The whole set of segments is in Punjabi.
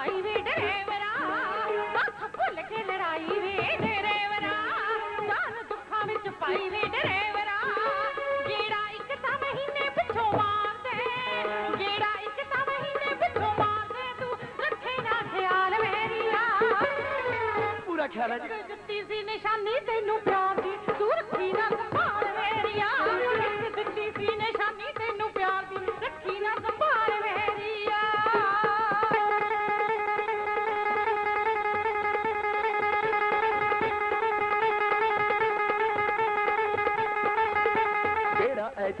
ਪਾਈ ਵੇ ਡਰੇਵਰਾ ਹੱਥ ਭੁੱਲ ਕੇ ਲੜਾਈ ਵੇ ਡਰੇਵਰਾ ਜਾਨ ਦੁੱਖਾਂ ਵਿੱਚ ਪਾਈ ਵੇ ਡਰੇਵਰਾ ਜਿਹੜਾ ਇੱਕ ਤਾਂ ਮਹੀਨੇ ਪਿੱਛੋਂ ਮਾਰਦੇ ਜਿਹੜਾ ਇੱਕ ਤਾਂ ਮਹੀਨੇ ਪਿੱਛੋਂ ਮਾਰਦੇ ਤੂੰ ਰੱਖੇ ਨਾ ਖਿਆਲ ਮੇਰੀਆ। ਪੂਰਾ ਖਿਆਲ ਹੈ ਜੀ। ਦਿੱਤੀ ਸੀ ਨਿਸ਼ਾਨੀ ਤੈਨੂੰ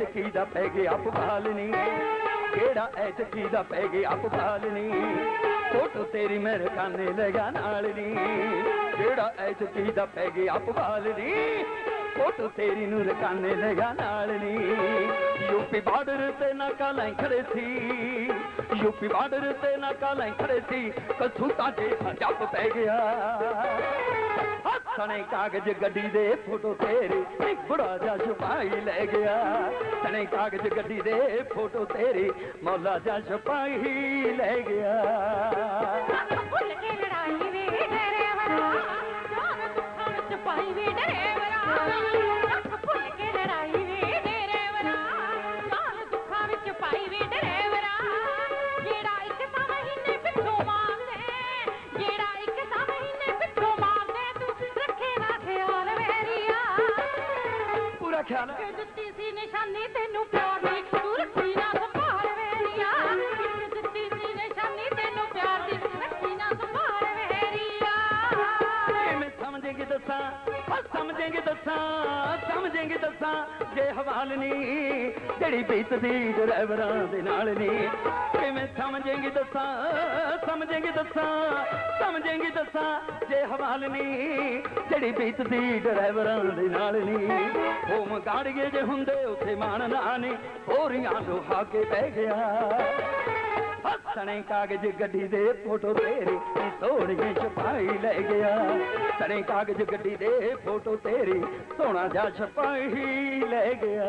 ਐਤਕੀ ਦਾ ਪੈ ਗਿਆ ਪਵਾਲਨੀ ਕਿਹੜਾ ਐਤਕੀ ਦਾ ਪੈ ਗਿਆ ਪਵਾਲਨੀ ਫੋਟੋ ਤੇਰੀ ਮੇਰੇ ਕਾਨੇ ਲਗਾ ਨਾਲ ਕਿਹੜਾ ਐਤਕੀ ਦਾ ਪੈ ਗਿਆ ਪਵਾਲਨੀ ਫੋਟੋ ਤੇਰੀ ਨੂੰ ਰਕਾਨੇ ਲਗਾ ਨਾਲ ਯੂਪੀ ਬਾਰਡਰ ਤੇ ਨਾਕਾ ਲੈ ਖੜੇ ਸੀ। ਯੂਪੀ ਬਾਰਡਰ ਤੇ ਨਾਕਾ ਲੈ ਖੜੇ ਸੀ। ਕਸੂਤਾ ਦੇ ਜੱਪ ਪੈ ਗਿਆ। ਸਣੇ ਕਾਗਜ਼ ਗੱਡੀ ਦੇ ਫੋਟੋ ਤੇਰੀ, ਇੱਕ ਬੁੜਾ ਜਿਹਾ ਲੈ ਗਿਆ। ਸਣੇ ਕਾਗਜ਼ ਗੱਡੀ ਦੇ ਫੋਟੋ ਤੇਰੀ, ਮੌਲਾ ਜਿਹਾ ਸਿਪਾਹੀ ਲੈ ਗਿਆ। ਭੁੱਲ ਪਾਈ ਵੇ ਡਰੇਵਰਾ ਪੂਰਾ ਖਿਆਲ ਕਿ ਦਿੱਤੀ ਸੀ ਨਿਸ਼ਾਨੀ ਤੈਨੂੰ ਪਿਆਰ ਦੀ ਤੂੰ ਨਾ ਹਾਂ ਦੱਸਾਂ, ਸਮਝੇਂਗੇ ਦੱਸਾਂ, ਜੇ ਹਵਾਲ ਨਹੀਂ ਜਿਹੜੀ ਬੀਤਦੀ ਡਰਾਈਵਰਾਂ ਦੇ ਨਾਲ ਨਹੀਂ ਕਿਵੇਂ ਸਮਝੇਂਗੇ ਦੱਸਾਂ ਸਮਝੇਂਗੇ ਦੱਸਾਂ ਸਮਝੇਂਗੇ ਦੱਸਾਂ, ਜੇ ਹਵਾਲ ਨਹੀਂ ਜਿਹੜੀ ਬੀਤਦੀ ਡਰਾਈਵਰਾਂ ਦੇ ਨਾਲ ਨਹੀਂ ਹੋਮ ਗਏ ਜੇ ਹੁੰਦੇ, ਉੱਥੇ ਮਾਣ ਨਾ ਨਹੀਂ ਹੋਰੀਆਂ ਲੋਹਾ ਕੇ ਬਹਿ ਗਿਆ। ਸਣੇ ਕਾਗਜ਼ ਗੱਡੀ ਦੇ ਫੋਟੋ ਤੇਰੀ ਸੋਹਣੀਏ ਛਪਾਈ ਲੈ ਗਿਆ। ਸਣੇ ਕਾਗਜ਼ ਗੱਡੀ ਦੇ ਫੋਟੋ ਤੇਰੀ ਸੋਹਣਾ ਜਾ ਛਪਾਈ ਲੈ ਗਿਆ।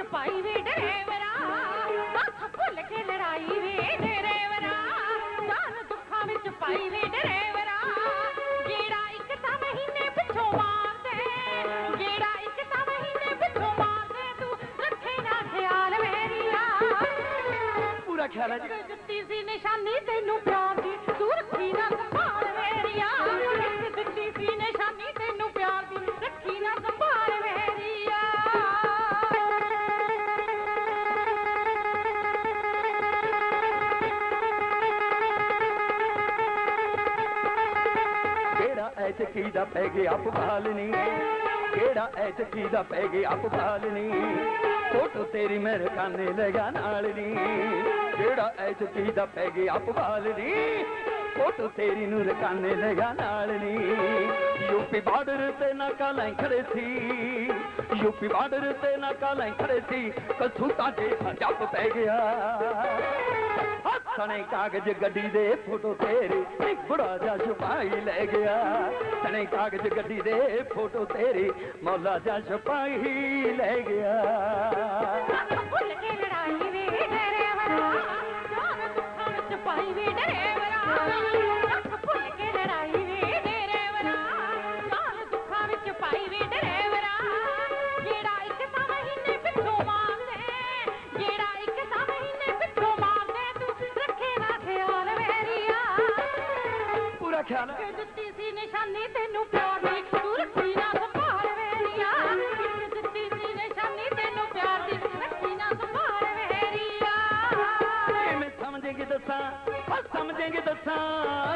ਦੁੱਖਾਂ ਵਿੱਚ ਪਾਈ ਵੇ ਡਰੇਵਰਾ ਹੱਥ ਭੁੱਲ ਕੇ ਲੜਾਈ ਵੇ ਡਰੇਵਰਾ ਜਾਨ ਦੁੱਖਾਂ ਵਿੱਚ ਪਾਈ ਵੇ ਡਰੇਵਰਾ ਜਿਹੜਾ ਇੱਕ ਤਾਂ ਮਹੀਨੇ ਪਿੱਛੋਂ ਮਾਰਦੇ। ਜਿਹੜਾ ਇੱਕ ਤਾਂ ਮਹੀਨੇ ਪਿੱਛੋਂ ਮਾਰਦੇ। ਤੂੰ ਰੱਖੇ ਨਾ ਖਿਆਲ ਮੇਰੀਆ। ਪੂਰਾ ਖਿਆਲ ਹੈ ਜੀ। ਇੱਕ ਦਿੱਤੀ ਸੀ ਨਿਸ਼ਾਨੀ ਤੈਨੂੰ ਪਿਆਰ ਐਤਕੀ ਦਾ ਪੈ ਗਿਆ ਪਵਾਲਨੀ ਕਿਹੜਾ ਐਤਕੀ ਦਾ ਪੈ ਗਿਆ ਪਵਾਲਨੀ ਫੋਟੋ ਤੇਰੀ ਮੇਰੇ ਕਾਨੇ ਲਗਾ ਨਾਲ ਕਿਹੜਾ ਐਤਕੀ ਦਾ ਪੈ ਗਿਆ ਪਵਾਲਨੀ ਫੋਟੋ ਤੇਰੀ ਨੂੰ ਰਕਾਨੇ ਲਗਾ ਨਾਲ ਯੂਪੀ ਬਾਰਡਰ ਤੇ ਨਾਕਾ ਲੈ ਖੜੇ ਸੀ। ਯੂਪੀ ਬਾਰਡਰ ਤੇ ਨਾਕਾ ਲੈ ਖੜੇ ਸੀ। ਕਸੂਤਾ ਦੇ ਜੱਪ ਪੈ ਗਿਆ। ਸਣੇ ਕਾਗਜ਼ ਗੱਡੀ ਦੇ ਫੋਟੋ ਤੇਰੀ, ਇੱਕ ਬੁੜਾ ਜਿਹਾ ਲੈ ਗਿਆ। ਸਣੇ ਕਾਗਜ਼ ਗੱਡੀ ਦੇ ਫੋਟੋ ਤੇਰੀ, ਮੌਲਾ ਜਿਹਾ ਛਪਾਈ ਲੈ ਗਿਆ। ਖਿਆਲ ਕਿ ਦਿੱਤੀ ਸੀ ਨਿਸ਼ਾਨੀ ਤੈਨੂੰ ਪਿਆਰ ਦੀ ਤੂੰ ਰੱਖੀ ਨਾ ਸੰਭਾਲ ਮੇਰੀਆ ਇੱਕ ਦਿੱਤੀ ਸੀ ਨਿਸ਼ਾਨੀ ਤੈਨੂੰ ਪਿਆਰ ਦੀ ਰੱਖੀ ਨਾ ਸੰਭਾਲ ਮੇਰੀਆ ਕਿਵੇਂ ਸਮਝੇਂਗੇ ਦੱਸਾਂ ਹਾਂ ਸਮਝੇਂਗੇ ਦੱਸਾਂ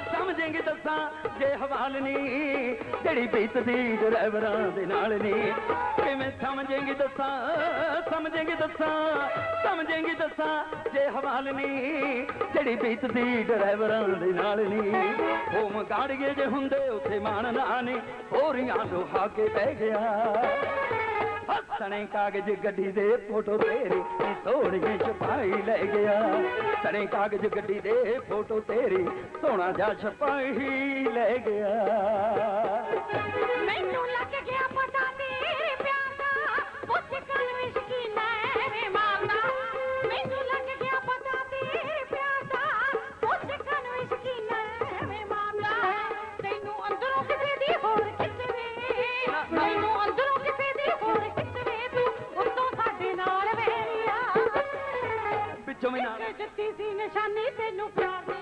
ਸਮਝੇਂਗੇ ਸਮਝੇਂਗੀ ਦੱਸਾਂ ਜੇ ਹਵਾਲ ਨਹੀਂ ਜਿਹੜੀ ਬੀਤਦੀ ਡਰਾਈਵਰਾਂ ਦੇ ਨਾਲ ਨਹੀਂ ਕਿਵੇਂ ਸਮਝੇਂਗੀ ਦੱਸਾਂ ਸਮਝੇਂਗੀ ਦੱਸਾਂ ਸਮਝੇਂਗੀ ਦੱਸਾਂ, ਜੇ ਹਵਾਲ ਨਹੀਂ ਜਿਹੜੀ ਬੀਤਦੀ ਡਰਾਈਵਰਾਂ ਦੇ ਨਾਲ ਨਹੀਂ ਹੋਮ ਗਾੜੀਏ ਜੇ ਹੁੰਦੇ, ਉੱਥੇ ਮਾਣ ਨਾ ਨਹੀਂ ਹੋਰੀਆਂ ਲੋਹਾ ਕੇ ਬਹਿ ਗਿਆ। ਸਣੇ ਕਾਗਜ਼ ਗੱਡੀ ਦੇ ਫੋਟੋ ਤੇਰੀ ਨੀ ਛਪਾਈ ਲੈ ਗਿਆ। ਸਣੇ ਕਾਗਜ਼ ਗੱਡੀ ਦੇ ਫੋਟੋ ਤੇਰੀ ਸੋਹਣਾ ਜਾ ਛਪਾਈ ਲੈ ਗਿਆ। ਮੈਨੂੰ ਲੱਗ ਗਿਆ ਨਿਸ਼ਾਨੀ ਤੈਨੂੰ ਪਿਆਰ